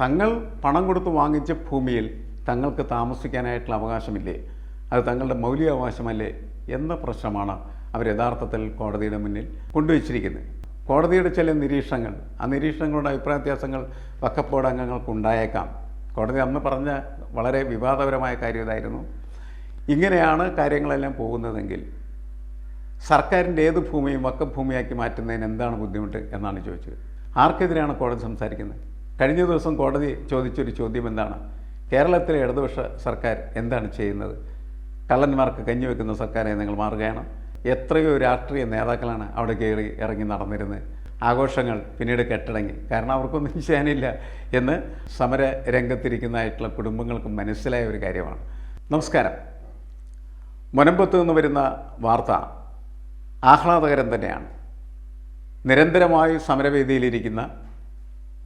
തങ്ങൾ പണം കൊടുത്ത് വാങ്ങിച്ച ഭൂമിയിൽ തങ്ങൾക്ക് താമസിക്കാനായിട്ടുള്ള അവകാശമില്ലേ? അത് തങ്ങളുടെ മൗലികാവകാശമല്ലേ എന്ന പ്രശ്നമാണ് അവർ യഥാർത്ഥത്തിൽ കോടതിയുടെ മുന്നിൽ കൊണ്ടുവച്ചിരിക്കുന്നത്. കോടതിയുടെ ചില നിരീക്ഷണങ്ങൾ ആ നിരീക്ഷണങ്ങളുടെ അഭിപ്രായ വ്യത്യാസങ്ങൾ ഉണ്ടായേക്കാം. കോടതി അന്ന് പറഞ്ഞ വളരെ വിവാദപരമായ കാര്യം ഇതായിരുന്നു. ഇങ്ങനെയാണ് കാര്യങ്ങളെല്ലാം പോകുന്നതെങ്കിൽ സർക്കാരിന്റെ ഏത് ഭൂമിയും വക്കഭൂമിയാക്കി മാറ്റുന്നതിന് എന്താണ് ബുദ്ധിമുട്ട് എന്നാണ് ചോദിച്ചത്. ആർക്കെതിരെയാണ് കോടതി സംസാരിക്കുന്നത്? കഴിഞ്ഞ ദിവസം കോടതി ചോദിച്ചൊരു ചോദ്യം എന്താണ്? കേരളത്തിലെ ഇടതുപക്ഷ സർക്കാർ എന്താണ് ചെയ്യുന്നത്? കള്ളന്മാർക്ക് കഞ്ഞി വെക്കുന്ന സർക്കാരെ നിങ്ങൾ മാറുകയാണ്. എത്രയോ രാഷ്ട്രീയ നേതാക്കളാണ് അവിടെ കയറി ഇറങ്ങി നടന്നിരുന്നത്. ആഘോഷങ്ങൾ പിന്നീട് കെട്ടടങ്ങി. കാരണം അവർക്കൊന്നും ചെയ്യാനില്ല എന്ന് സമര രംഗത്തിരിക്കുന്നതായിട്ടുള്ള കുടുംബങ്ങൾക്ക് മനസ്സിലായ ഒരു കാര്യമാണ്. നമസ്കാരം. മുനമ്പത്ത് നിന്ന് വരുന്ന വാർത്ത ആഹ്ലാദകരം തന്നെയാണ്. നിരന്തരമായി സമരവേദിയിലിരിക്കുന്ന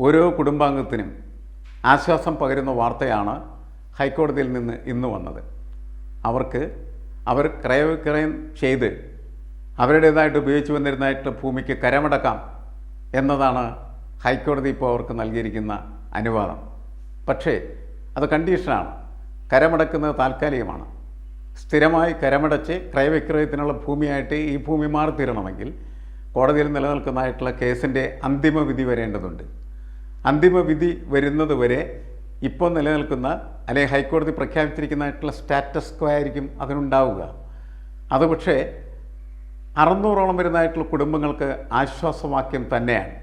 ഓരോ കുടുംബാംഗത്തിനും ആശ്വാസം പകരുന്ന വാർത്തയാണ് ഹൈക്കോടതിയിൽ നിന്ന് ഇന്ന് വന്നത്. അവർക്ക് അവർ ക്രയവിക്രയം ചെയ്ത് അവരുടേതായിട്ട് ഉപയോഗിച്ചു വന്നിരുന്നതായിട്ട് ഭൂമിക്ക് കരമടക്കാം എന്നതാണ് ഹൈക്കോടതി ഇപ്പോൾ അവർക്ക് നൽകിയിരിക്കുന്ന അനുവാദം. പക്ഷേ അത് കണ്ടീഷനാണ്. കരമടക്കുന്നത് താൽക്കാലികമാണ്. സ്ഥിരമായി കരമടച്ച് ക്രയവിക്രയത്തിനുള്ള ഭൂമിയായിട്ട് ഈ ഭൂമി മാറിത്തീരണമെങ്കിൽ കോടതിയിൽ നിലനിൽക്കുന്നതായിട്ടുള്ള കേസിന്റെ അന്തിമ വിധി വരേണ്ടതുണ്ട്. അന്തിമ വിധി വരുന്നത് വരെ ഇപ്പോൾ നിലനിൽക്കുന്ന അല്ലെങ്കിൽ ഹൈക്കോടതി പ്രഖ്യാപിച്ചിരിക്കുന്നതായിട്ടുള്ള സ്റ്റാറ്റസ് ക്വോ ആയിരിക്കും അതിനുണ്ടാവുക. അത് പക്ഷേ അറുന്നൂറോളം വരുന്നതായിട്ടുള്ള കുടുംബങ്ങൾക്ക് ആശ്വാസവാക്യം തന്നെയാണ്.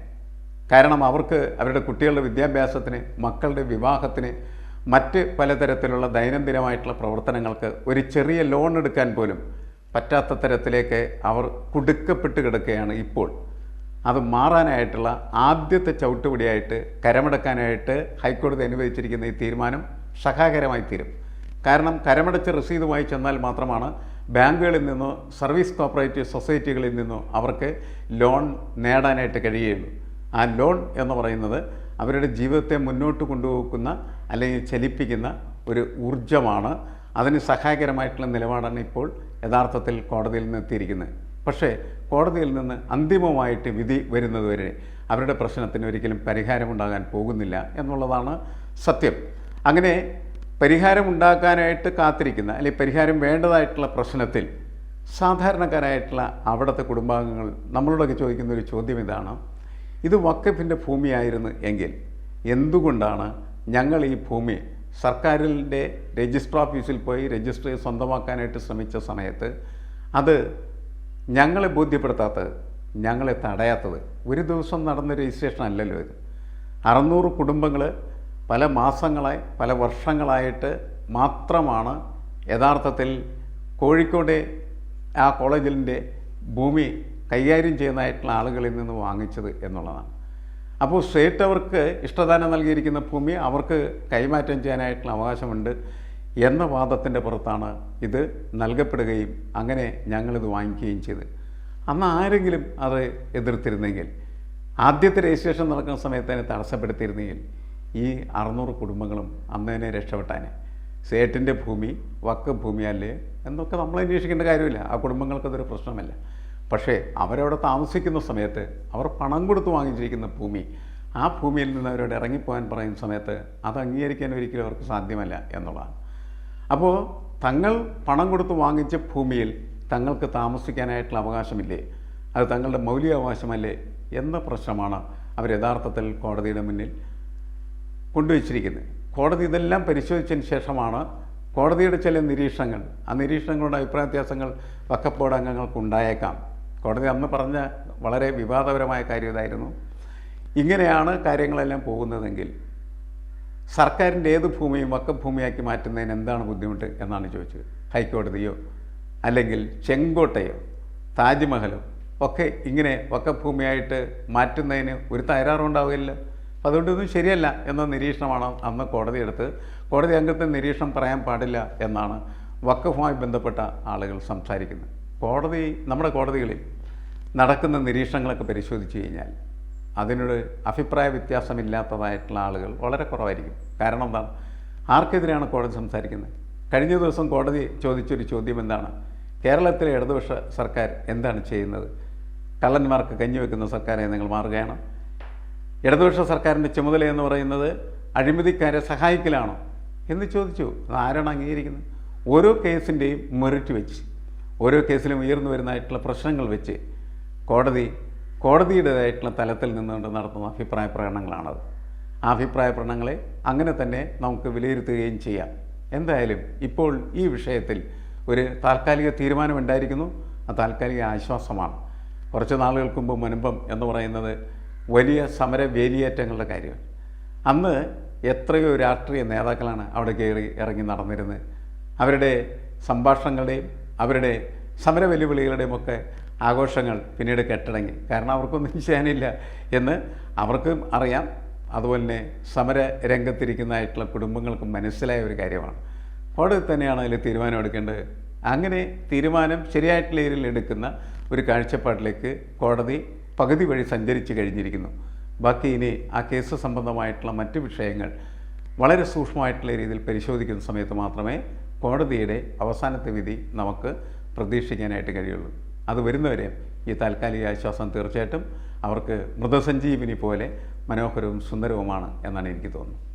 കാരണം അവർക്ക് അവരുടെ കുട്ടികളുടെ വിദ്യാഭ്യാസത്തിന് മക്കളുടെ വിവാഹത്തിന് മറ്റ് പലതരത്തിലുള്ള ദൈനംദിനമായിട്ടുള്ള പ്രവർത്തനങ്ങൾക്ക് ഒരു ചെറിയ ലോൺ എടുക്കാൻ പോലും പറ്റാത്ത തരത്തിലേക്ക് അവർ കുടുക്കപ്പെട്ട് കിടക്കുകയാണ് ഇപ്പോൾ. അത് മാറാനായിട്ടുള്ള ആദ്യത്തെ ചവിട്ടുപടിയായിട്ട് കരമടക്കാനായിട്ട് ഹൈക്കോടതി അനുവദിച്ചിരിക്കുന്ന ഈ തീരുമാനം സഹായകരമായി തീരും. കാരണം കരമടച്ച രസീതുമായി ചെന്നാൽ മാത്രമാണ് ബാങ്കുകളിൽ നിന്നോ സർവീസ് കോപ്പറേറ്റീവ് സൊസൈറ്റികളിൽ നിന്നോ അവർക്ക് ലോൺ നേടാനായിട്ട് കഴിയുകയുള്ളൂ. ആ ലോൺ എന്ന് പറയുന്നത് അവരുടെ ജീവിതത്തെ മുന്നോട്ട് കൊണ്ടുപോകുന്ന അല്ലെങ്കിൽ ചലിപ്പിക്കുന്ന ഒരു ഊർജമാണ് അതിന് സഹായകരമായിട്ടുള്ള നിലപാടാണ് ഇപ്പോൾ യഥാർത്ഥത്തിൽ കോടതിയിൽ നിന്ന് എത്തിയിരിക്കുന്നത്. പക്ഷേ കോടതിയിൽ നിന്ന് അന്തിമമായിട്ട് വിധി വരുന്നതുവരെ അവരുടെ പ്രശ്നത്തിന് ഒരിക്കലും പരിഹാരമുണ്ടാകാൻ പോകുന്നില്ല എന്നുള്ളതാണ് സത്യം. അങ്ങനെ പരിഹാരമുണ്ടാക്കാനായിട്ട് കാത്തിരിക്കുന്ന അല്ലെങ്കിൽ പരിഹാരം വേണ്ടതായിട്ടുള്ള പ്രശ്നത്തിൽ സാധാരണക്കാരായിട്ടുള്ള അവിടുത്തെ കുടുംബാംഗങ്ങൾ നമ്മളോടൊക്കെ ചോദിക്കുന്ന ഒരു ചോദ്യം ഇതാണ്. ഇത് വക്കഫിന്റെ ഭൂമിയായിരുന്നു എങ്കിൽ എന്തുകൊണ്ടാണ് ഞങ്ങൾ ഈ ഭൂമി സർക്കാരിന്റെ രജിസ്റ്റർ ഓഫീസിൽ പോയി രജിസ്റ്റർ സ്വന്തമാക്കാനായിട്ട് ശ്രമിച്ച സമയത്ത് അത് ഞങ്ങളെ ബോധ്യപ്പെടുത്താത്തത് ഞങ്ങളെ തടയാത്തത്. ഒരു ദിവസം നടന്ന രജിസ്ട്രേഷൻ അല്ലല്ലോ ഇത്. അറുന്നൂറ് കുടുംബങ്ങൾ പല മാസങ്ങളായി പല വർഷങ്ങളായിട്ട് മാത്രമാണ് യഥാർത്ഥത്തിൽ കോഴിക്കോട് ആ കോളേജിന്റെ ഭൂമി കൈകാര്യം ചെയ്യുന്നതായിട്ടുള്ള ആളുകളിൽ നിന്ന് വാങ്ങിച്ചത് എന്നുള്ളതാണ്. അപ്പോൾ സ്റ്റേറ്റ് അവർക്ക് ഇഷ്ടദാനം നൽകിയിരിക്കുന്ന ഭൂമി അവർക്ക് കൈമാറ്റം ചെയ്യാനായിട്ടുള്ള അവകാശമുണ്ട്. എന്ന വാദത്തിന്റെ പുറത്താണ് ഇത് നൽകപ്പെടുകയും അങ്ങനെ ഞങ്ങളിത് വാങ്ങിക്കുകയും ചെയ്ത് അന്ന് ആരെങ്കിലും അത് എതിർത്തിരുന്നെങ്കിൽ ആദ്യത്തെ രജിസ്ട്രേഷൻ നടക്കുന്ന സമയത്ത് അതിനെ തടസ്സപ്പെടുത്തിയിരുന്നെങ്കിൽ ഈ അറുന്നൂറ് കുടുംബങ്ങളും അന്ന് തന്നെ രക്ഷപ്പെട്ടാനെ. സേട്ടിന്റെ ഭൂമി വക്ക ഭൂമിയല്ലേ എന്നൊക്കെ നമ്മൾ അന്വേഷിക്കേണ്ട കാര്യമില്ല. ആ കുടുംബങ്ങൾക്കതൊരു പ്രശ്നമല്ല. പക്ഷേ അവരവിടെ താമസിക്കുന്ന സമയത്ത് അവർ പണം കൊടുത്ത് വാങ്ങിച്ചിരിക്കുന്ന ഭൂമി ആ ഭൂമിയിൽ നിന്ന് അവരോട് ഇറങ്ങിപ്പോകാൻ പറയുന്ന സമയത്ത് അത് അംഗീകരിക്കാൻ ഒരിക്കലും അവർക്ക് സാധ്യമല്ല എന്നുള്ളതാണ്. അപ്പോൾ തങ്ങൾ പണം കൊടുത്ത് വാങ്ങിച്ച ഭൂമിയിൽ തങ്ങൾക്ക് താമസിക്കാനായിട്ടുള്ള അവകാശമില്ലേ? അത് തങ്ങളുടെ മൗലികാവകാശമല്ലേ എന്ന പ്രശ്നമാണ് അവർ യഥാർത്ഥത്തിൽ കോടതിയുടെ മുന്നിൽ കൊണ്ടുവച്ചിരിക്കുന്നത്. കോടതി ഇതെല്ലാം പരിശോധിച്ചതിന് ശേഷമാണ് കോടതിയുടെ ചില നിരീക്ഷണങ്ങൾ. ആ നിരീക്ഷണങ്ങളുടെ അഭിപ്രായ വ്യത്യാസങ്ങൾ വക്കഫ് അംഗങ്ങൾക്കുണ്ടായേക്കാം കോടതി അന്ന് പറഞ്ഞ വളരെ വിവാദപരമായ കാര്യം ഇതായിരുന്നു. ഇങ്ങനെയാണ് കാര്യങ്ങളെല്ലാം പോകുന്നതെങ്കിൽ സർക്കാരിന്റെ ഏത് ഭൂമിയും വക്കഭൂമിയാക്കി മാറ്റുന്നതിന് എന്താണ് ബുദ്ധിമുട്ട് എന്നാണ് ചോദിച്ചത്. ഹൈക്കോടതിയോ അല്ലെങ്കിൽ ചെങ്കോട്ടയോ താജ്മഹലോ ഒക്കെ ഇങ്ങനെ വക്കഭൂമിയായിട്ട് മാറ്റുന്നതിന് ഒരു തയ്യാറുണ്ടാവുകയില്ല അപ്പം അതുകൊണ്ടൊന്നും ശരിയല്ല എന്ന നിരീക്ഷണമാണ് അന്ന് കോടതി എടുത്ത് കോടതി അംഗത്തെ നിരീക്ഷണം പറയാൻ പാടില്ല എന്നാണ് വക്കഫുമായി ബന്ധപ്പെട്ട ആളുകൾ സംസാരിക്കുന്നത്. കോടതി നമ്മുടെ കോടതികളിൽ നടക്കുന്ന നിരീക്ഷണങ്ങളൊക്കെ പരിശോധിച്ച് കഴിഞ്ഞാൽ അതിനോട് അഭിപ്രായ വ്യത്യാസമില്ലാത്തതായിട്ടുള്ള ആളുകൾ വളരെ കുറവായിരിക്കും. കാരണം എന്താണ്? ആർക്കെതിരെയാണ് കോടതി സംസാരിക്കുന്നത്? കഴിഞ്ഞ ദിവസം കോടതി ചോദിച്ചൊരു ചോദ്യം എന്താണ്? കേരളത്തിലെ ഇടതുപക്ഷ സർക്കാർ എന്താണ് ചെയ്യുന്നത്? കള്ളന്മാർക്ക് കഞ്ഞി വെക്കുന്ന സർക്കാരെ നിങ്ങൾ മാറുകയാണ്. ഇടതുപക്ഷ സർക്കാരിന്റെ ചുമതല എന്ന് പറയുന്നത് അഴിമതിക്കാരെ സഹായിക്കലാണോ എന്ന് ചോദിച്ചു. അത് ആരാണ് അംഗീകരിക്കുന്നത്? ഓരോ കേസിന്റെയും മെറിറ്റ് വെച്ച് ഓരോ കേസിലും ഉയർന്നു വരുന്നതായിട്ടുള്ള പ്രശ്നങ്ങൾ വെച്ച് കോടതി കോടതിയുടേതായിട്ടുള്ള തലത്തിൽ നിന്നുകൊണ്ട് നടത്തുന്ന അഭിപ്രായ പ്രകടനങ്ങളാണത്. ആ അഭിപ്രായ പ്രകടനങ്ങളെ അങ്ങനെ തന്നെ നമുക്ക് വിലയിരുത്തുകയും ചെയ്യാം. എന്തായാലും ഇപ്പോൾ ഈ വിഷയത്തിൽ ഒരു താൽക്കാലിക തീരുമാനമുണ്ടായിരിക്കുന്നു ആ താൽക്കാലിക ആശ്വാസമാണ്. കുറച്ച് നാളുകൾക്ക് മുമ്പ് മുൻപം എന്ന് പറയുന്നത് വലിയ സമര വേലിയേറ്റങ്ങളുടെ കാര്യമാണ്. അന്ന് എത്രയോ രാഷ്ട്രീയ നേതാക്കളാണ് അവിടെ കയറി ഇറങ്ങി നടന്നിരുന്നത്. അവരുടെ സംഭാഷണങ്ങളുടെയും അവരുടെ സമര വെല്ലുവിളികളുടെയും ഒക്കെ ആഘോഷങ്ങൾ പിന്നീട് കെട്ടടങ്ങി. കാരണം അവർക്കൊന്നും ചെയ്യാനില്ല എന്ന് അവർക്കും അറിയാം. അതുപോലെ തന്നെ സമര രംഗത്തിരിക്കുന്നതായിട്ടുള്ള കുടുംബങ്ങൾക്കും മനസ്സിലായ ഒരു കാര്യമാണ്. കോടതി തന്നെയാണ് അതിൽ തീരുമാനം എടുക്കേണ്ടത്. അങ്ങനെ തീരുമാനം ശരിയായിട്ടുള്ള രീതിയിൽ എടുക്കുന്ന ഒരു കാഴ്ചപ്പാടിലേക്ക് കോടതി പകുതി വഴി സഞ്ചരിച്ച് കഴിഞ്ഞിരിക്കുന്നു. ബാക്കി ഇനി ആ കേസ് സംബന്ധമായിട്ടുള്ള മറ്റ് വിഷയങ്ങൾ വളരെ സൂക്ഷ്മമായിട്ടുള്ള രീതിയിൽ പരിശോധിക്കുന്ന സമയത്ത് മാത്രമേ കോടതിയുടെ അവസാനത്തെ വിധി നമുക്ക് പ്രതീക്ഷിക്കാനായിട്ട് കഴിയുള്ളൂ. അത് വരുന്നവരെ ഈ താൽക്കാലിക ആശ്വാസം തീർച്ചയായിട്ടും അവർക്ക് മൃതസഞ്ജീവിനി പോലെ മനോഹരവും സുന്ദരവുമാണ് എന്നാണ് എനിക്ക് തോന്നുന്നത്.